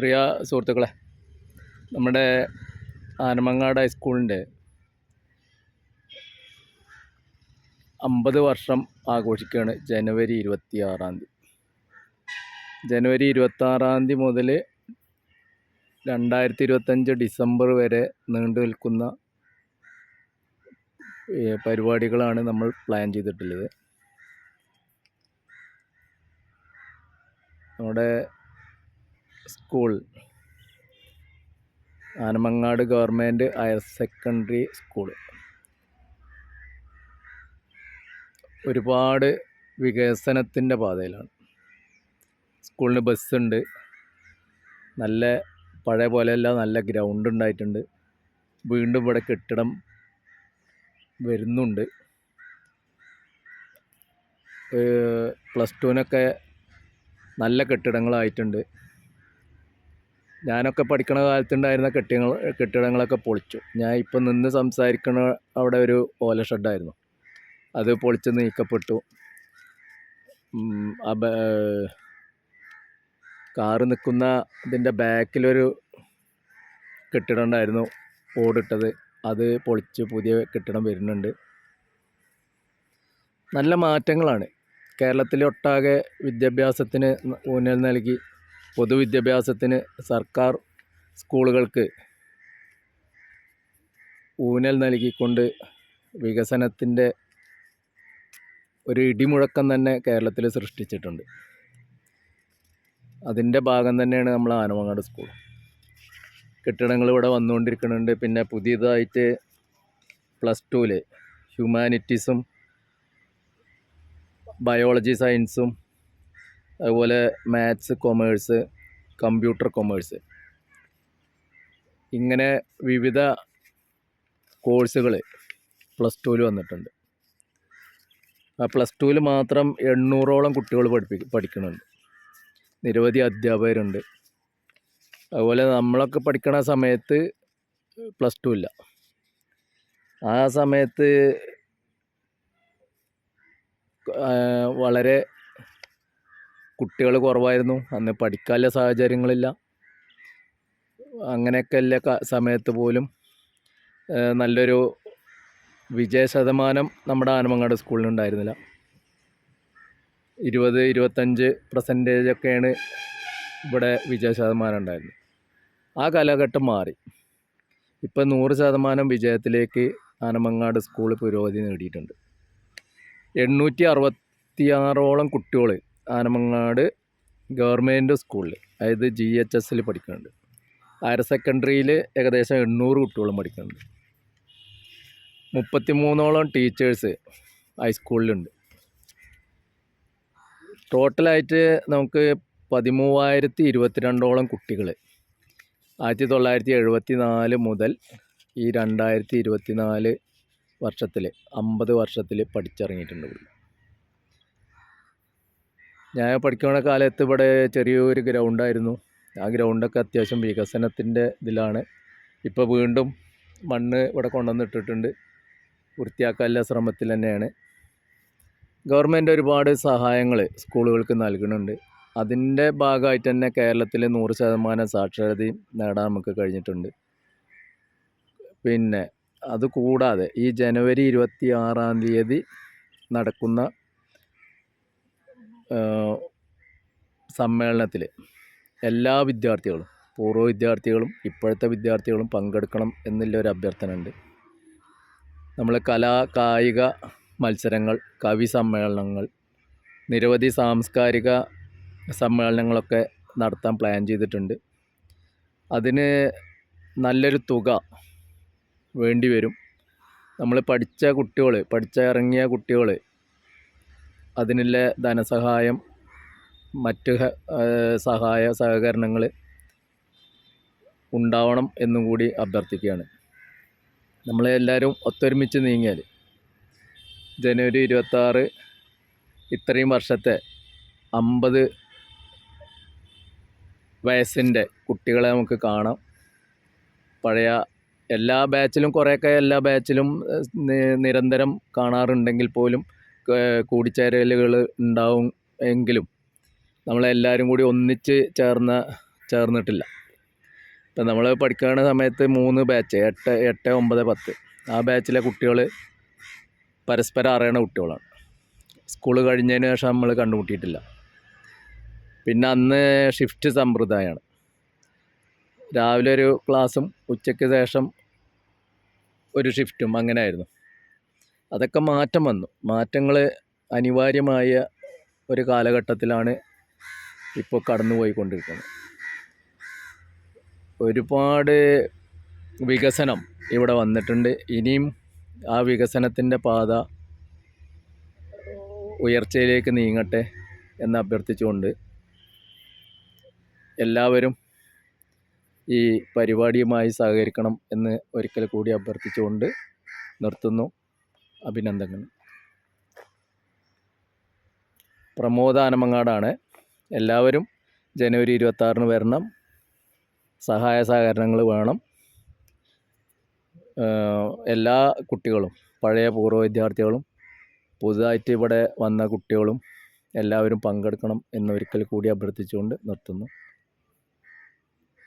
പ്രിയ സുഹൃത്തുക്കളെ നമ്മുടെ ആനമങ്ങാട് ഹൈസ്കൂളിന്റെ അമ്പത് വർഷം ആഘോഷിക്കുകയാണ് ജനുവരി ഇരുപത്തി ആറാം തീയതി. ജനുവരി ഇരുപത്തി ആറാം തീയതി മുതൽ രണ്ടായിരത്തി ഇരുപത്തഞ്ച് ഡിസംബർ വരെ നീണ്ടു നിൽക്കുന്ന പരിപാടികളാണ് നമ്മൾ പ്ലാൻ ചെയ്തിട്ടുള്ളത്. നമ്മുടെ school. Anamangad government higher secondary school. ഒരുപാട് വികസനത്തിന്റെ പാതയിലാണ്. സ്കൂളിന് ബസ്സുണ്ട്. നല്ല പഴയ പോലെയല്ല നല്ല ഗ്രൗണ്ട് ഉണ്ടായിട്ടുണ്ട്. വീണ്ടും ഇവിടെ കെട്ടിടം വരുന്നുണ്ട്. പ്ലസ് ടുവിനൊക്കെ നല്ല കെട്ടിടങ്ങളായിട്ടുണ്ട്. ഞാനൊക്കെ പഠിക്കണ കാലത്തുണ്ടായിരുന്ന കെട്ടിടങ്ങൾ കെട്ടിടങ്ങളൊക്കെ പൊളിച്ചു. ഞാൻ ഇപ്പം നിന്ന് സംസാരിക്കണ അവിടെ ഒരു ഓല ഷെഡായിരുന്നു. അത് പൊളിച്ച് നീക്കപ്പെട്ടു. ബ- കാറ് നിൽക്കുന്ന ഇതിന്റെ ബാക്കിലൊരു കെട്ടിടം ഉണ്ടായിരുന്നു ഓടിട്ടത്. അത് പൊളിച്ച് പുതിയ കെട്ടിടം വരുന്നുണ്ട്. നല്ല മാറ്റങ്ങളാണ്. കേരളത്തിലൊട്ടാകെ വിദ്യാഭ്യാസത്തിന് ഊന്നൽ നൽകി. പൊതുവിദ്യാഭ്യാസത്തിന് സർക്കാർ സ്കൂളുകൾക്ക് ഊന്നൽ നൽകിക്കൊണ്ട് വികസനത്തിന്റെ ഒരു ഇടിമുഴക്കം തന്നെ കേരളത്തിൽ സൃഷ്ടിച്ചിട്ടുണ്ട്. അതിന്റെ ഭാഗം തന്നെയാണ് നമ്മൾ ആനമങ്ങാട് സ്കൂൾ. കെട്ടിടങ്ങൾ ഇവിടെ വന്നുകൊണ്ടിരിക്കുന്നുണ്ട്. പിന്നെ പുതിയതായിട്ട് പ്ലസ് ടുവിൽ ഹ്യൂമാനിറ്റീസും ബയോളജി സയൻസും അതുപോലെ മാത്സ് കൊമേഴ്സ് കമ്പ്യൂട്ടർ കൊമേഴ്സ് ഇങ്ങനെ വിവിധ കോഴ്സുകൾ പ്ലസ് ടുവിൽ വന്നിട്ടുണ്ട്. ആ പ്ലസ് ടുവിൽ മാത്രം എണ്ണൂറോളം കുട്ടികൾ പഠിപ്പി പഠിക്കുന്നുണ്ട് നിരവധി അധ്യാപകരുണ്ട്. അതുപോലെ നമ്മളൊക്കെ പഠിക്കണ സമയത്ത് പ്ലസ് ടു ഇല്ല. ആ സമയത്ത് വളരെ കുട്ടികൾ കുറവായിരുന്നു. അന്ന് പഠിക്കാനുള്ള സാഹചര്യങ്ങളില്ല. അങ്ങനെയൊക്കെ ഉള്ള സമയത്ത് പോലും നല്ലൊരു വിജയ ശതമാനം നമ്മുടെ ആനമങ്ങാട് സ്കൂളിനുണ്ടായിരുന്നില്ല ഇരുപത് ഇരുപത്തഞ്ച് പെർസെന്റേജ് ഒക്കെയാണ് ഇവിടെ വിജയ ശതമാനം ഉണ്ടായിരുന്നത്. ആ കാലഘട്ടം മാറി. ഇപ്പം നൂറ് ശതമാനം വിജയത്തിലേക്ക് ആനമങ്ങാട് സ്കൂൾ പുരോഗതി നേടിയിട്ടുണ്ട്. എണ്ണൂറ്റി അറുപത്തിയാറോളം കുട്ടികൾ ആനമങ്ങാട് ഗവൺമെന്റ് സ്കൂളിൽ അതായത് ജി എച്ച് എസിൽ പഠിക്കുന്നുണ്ട്. ഹയർ സെക്കൻഡറിയിൽ ഏകദേശം എണ്ണൂറ് കുട്ടികളും പഠിക്കുന്നുണ്ട്. മുപ്പത്തി മൂന്നോളം ടീച്ചേഴ്സ് ഹൈസ്കൂളിലുണ്ട് ടോട്ടലായിട്ട് നമുക്ക് പതിമൂവായിരത്തി ഇരുപത്തിരണ്ടോളം കുട്ടികൾ ആയിരത്തി തൊള്ളായിരത്തി എഴുപത്തി നാല് മുതൽ ഈ രണ്ടായിരത്തി ഇരുപത്തി നാല് വർഷത്തിൽ അമ്പത് വർഷത്തിൽ പഠിച്ചിറങ്ങിയിട്ടുണ്ട് ഞാൻ പഠിക്കുന്ന കാലത്ത് ഇവിടെ ചെറിയൊരു ഗ്രൗണ്ടായിരുന്നു. ആ ഗ്രൗണ്ടൊക്കെ അത്യാവശ്യം വികസനത്തിന്റെ ഇതിലാണ്. ഇപ്പോൾ വീണ്ടും മണ്ണ് ഇവിടെ കൊണ്ടുവന്നിട്ടിട്ടുണ്ട്. വൃത്തിയാക്കാനുള്ള ശ്രമത്തിൽ തന്നെയാണ്. ഗവൺമെന്റ് ഒരുപാട് സഹായങ്ങൾ സ്കൂളുകൾക്ക് നൽകുന്നുണ്ട്. അതിന്റെ ഭാഗമായിട്ട് തന്നെ കേരളത്തിൽ നൂറ് ശതമാനം സാക്ഷരതയും നേടാൻ നമുക്ക് കഴിഞ്ഞിട്ടുണ്ട്. പിന്നെ അതുകൂടാതെ ഈ ജനുവരി ഇരുപത്തി ആറാം തീയതി നടക്കുന്ന സമ്മേളനത്തിൽ എല്ലാ വിദ്യാർത്ഥികളും പൂർവ വിദ്യാർത്ഥികളും ഇപ്പോഴത്തെ വിദ്യാർത്ഥികളും പങ്കെടുക്കണം എന്നുള്ള ഒരു അഭ്യർത്ഥന ഉണ്ട് നമ്മൾ കലാ കായിക മത്സരങ്ങൾ കവി സമ്മേളനങ്ങൾ നിരവധി സാംസ്കാരിക സമ്മേളനങ്ങളൊക്കെ നടത്താൻ പ്ലാൻ ചെയ്തിട്ടുണ്ട്. അതിന് നല്ലൊരു തുക വേണ്ടി വരും. നമ്മൾ പഠിച്ച കുട്ടികൾ പഠിച്ച ഇറങ്ങിയ കുട്ടികൾ അതിനുള്ള ധനസഹായം മറ്റ് സഹായ സഹകരണങ്ങൾ ഉണ്ടാവണം എന്നും കൂടി അഭ്യർത്ഥിക്കുകയാണ്. നമ്മളെല്ലാവരും ഒത്തൊരുമിച്ച് നീങ്ങിയാൽ ജനുവരി ഇരുപത്താറ് ഇത്രയും വർഷത്തെ അമ്പത് വയസ്സിന്റെ കുട്ടികളെ നമുക്ക് കാണാം. പഴയ എല്ലാ ബാച്ചിലും കുറേയൊക്കെ എല്ലാ ബാച്ചിലും നിരന്തരം കാണാറുണ്ടെങ്കിൽ പോലും കൂടിച്ചേരലുകൾ ഉണ്ടാവും എങ്കിലും നമ്മളെല്ലാവരും കൂടി ഒന്നിച്ച് ചേർന്ന ചേർന്നിട്ടില്ല. ഇപ്പം നമ്മൾ പഠിക്കുന്ന സമയത്ത് മൂന്ന് ബാച്ച് എട്ട് എട്ട് ഒമ്പത് പത്ത്. ആ ബാച്ചിലെ കുട്ടികൾ പരസ്പരം അറിയണ കുട്ടികളാണ്. സ്കൂൾ കഴിഞ്ഞതിന് ശേഷം നമ്മൾ കണ്ടുമുട്ടിയിട്ടില്ല. പിന്നെ അന്ന് ഷിഫ്റ്റ് സമ്പ്രദായമാണ് രാവിലെ ഒരു ക്ലാസ്സും ഉച്ചയ്ക്ക് ശേഷം ഒരു ഷിഫ്റ്റും അങ്ങനെ ആയിരുന്നു അതൊക്കെ മാറ്റം വന്നു. മാറ്റങ്ങൾ അനിവാര്യമായ ഒരു കാലഘട്ടത്തിലാണ് ഇപ്പോൾ കടന്നുപോയിക്കൊണ്ടിരിക്കുന്നത്. ഒരുപാട് വികസനം ഇവിടെ വന്നിട്ടുണ്ട്. ഇനിയും ആ വികസനത്തിന്റെ പാത ഉയർച്ചയിലേക്ക് നീങ്ങട്ടെ എന്ന് അഭ്യർത്ഥിച്ചുകൊണ്ട് എല്ലാവരും ഈ പരിപാടിയുമായി സഹകരിക്കണം എന്ന് ഒരിക്കൽ കൂടി അഭ്യർത്ഥിച്ചുകൊണ്ട് നിർത്തുന്നു. അഭിനന്ദനങ്ങൾ. പ്രമോദാനമങ്ങാടാണ്. എല്ലാവരും ജനുവരി ഇരുപത്താറിന് വരണം. സഹായ സഹകരണങ്ങൾ വേണം. എല്ലാ കുട്ടികളും പഴയ പൂർവ വിദ്യാർത്ഥികളും പുതുതായിട്ട് ഇവിടെ വന്ന കുട്ടികളും എല്ലാവരും പങ്കെടുക്കണം എന്നൊരിക്കൽ കൂടി അഭ്യർത്ഥിച്ചുകൊണ്ട് നിർത്തുന്നു.